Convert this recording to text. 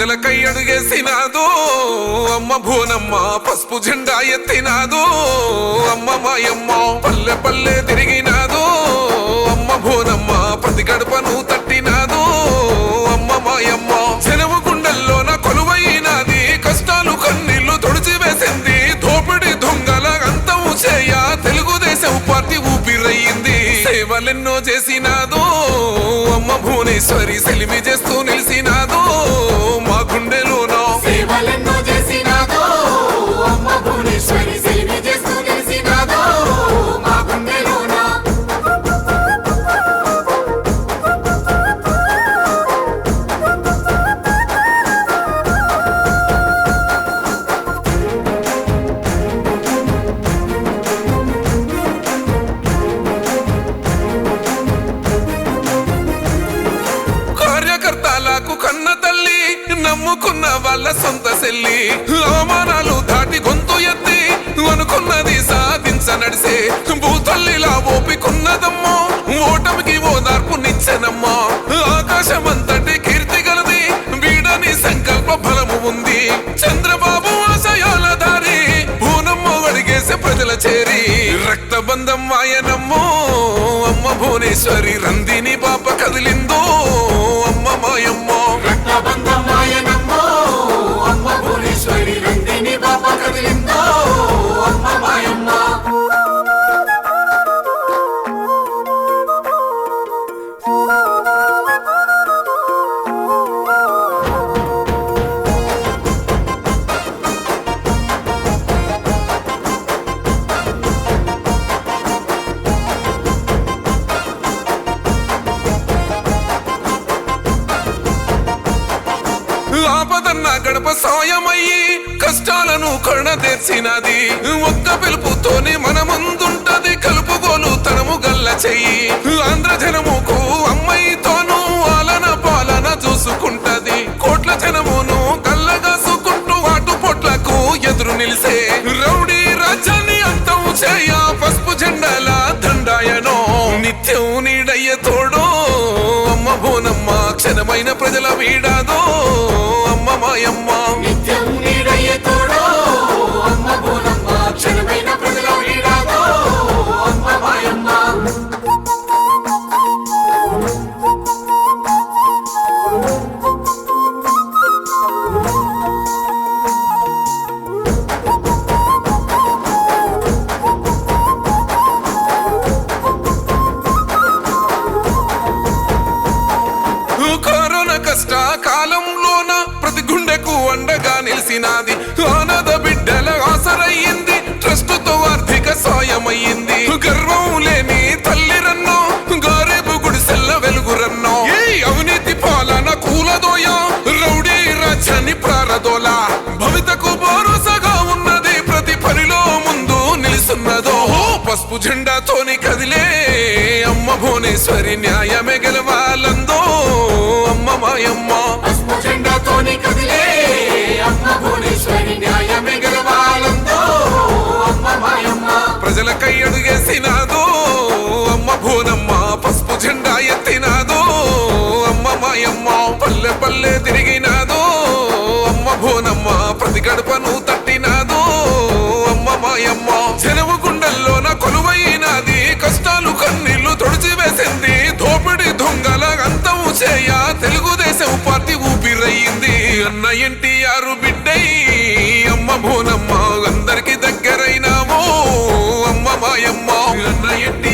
ప్రజలకై అడుగేసినాదో అమ్మ భూనమ్మ పసుపు జెండా ఎత్తినాదో అమ్మ మాయమ్మ పల్లె పల్లె తిరిగినాదో అమ్మ భూనమ్మ ప్రతి గడపను తట్టినాదో అమ్మ మాయమ్మ సెలవు గుండెల్లోన కొలువైనది కష్టాలు కన్నీళ్ళు తుడిచివేసింది దోపిడి దొంగల అంతము చేయ తెలుగుదేశం పార్టీ ఊపిరయ్యింది. సేవలెన్నో చేసినాదో అమ్మ భువనేశ్వరి సెలిమి చేస్తూ నిలిసినాదో కర్తాలకు కన్న తల్లి నమ్ముకున్న వాళ్ళ సొంత సెల్లి. అవమానాలు దాటి గొంతు ఎత్తి అనుకున్నది సాధించ నడిసే భూతల్లిలా ఓపికున్నదమ్మో ఓటమికి ఓదార్పు ఆకాశం ఆకాశమంతటి కీర్తి గలది వీడని సంకల్ప బలము ఉంది. చంద్రబాబు ఆశయాల దారి భూనమ్మ అడిగేసే ప్రజల చేరి. రక్తబంధం వాయనమ్మో అమ్మ భువనేశ్వరి రందిని పాప కదిలిందో. ఆపదన్న గడప సాయమయ్యి కష్టాలను కరుణ తెచ్చినది ఒక్క పిలుపుతోనే మన ముందుంటది కలుపుగోలు తనము గల్ల చెయ్యి. ఆంధ్ర జనముకు అమ్మాయితోనూ ఆలన పాలన చూసుకుంటది. కోట్ల జనమును కల్లగాసుకుంటూ వాటు పొట్లకు ఎదురు నిలిసే రౌడీ రాజ్యాన్ని అంతం చేయ పసుపు జెండాల దండాయనో. నిత్యం నీడయ్య తోడో అమ్మ బోనమ్మ క్షణమైన ప్రజల వీడాదో. అమ్మ నాది. నిలిసినాది బిడ్డల ఆసరయ్యింది. ట్రస్ట్తో ఆర్థిక సాయమయ్యింది. గర్వం లేని తల్లిరన్నో గారేపు గుడిసెల్ల వెలుగురన్నో. అవినీతి పాలన కూలదోయ రౌడీ రాజ్యాన్ని ప్రారదోలా. భవితకు భరోసాగా ఉన్నది ప్రతి పనిలో ముందు నిలుస్తున్నదో పసుపు జెండాతోని కదిలే అమ్మ భువనేశ్వరి న్యాయమే గెలవాలందో. అమ్మ మాయమ్మ. పసుపు జెండాతోని కదిలే పల్లె తిరిగినాదో అమ్మ భోనమ్మ ప్రతి గడపను తట్టినాదో అమ్మ మాయమ్మ చెరువు గుండెల్లోన కొలువైనది కష్టాలు కన్నీళ్ళు తొడిచి వేసింది దోపిడి దొంగల అంతము చేయ తెలుగుదేశం పార్టీ ఊపిరయ్యింది అన్న ఎన్టీఆర్ బిడ్డై అమ్మ భోనమ్మ అందరికి దగ్గరైనామో అమ్మ మాయమ్మ. అన్న ఎన్టీ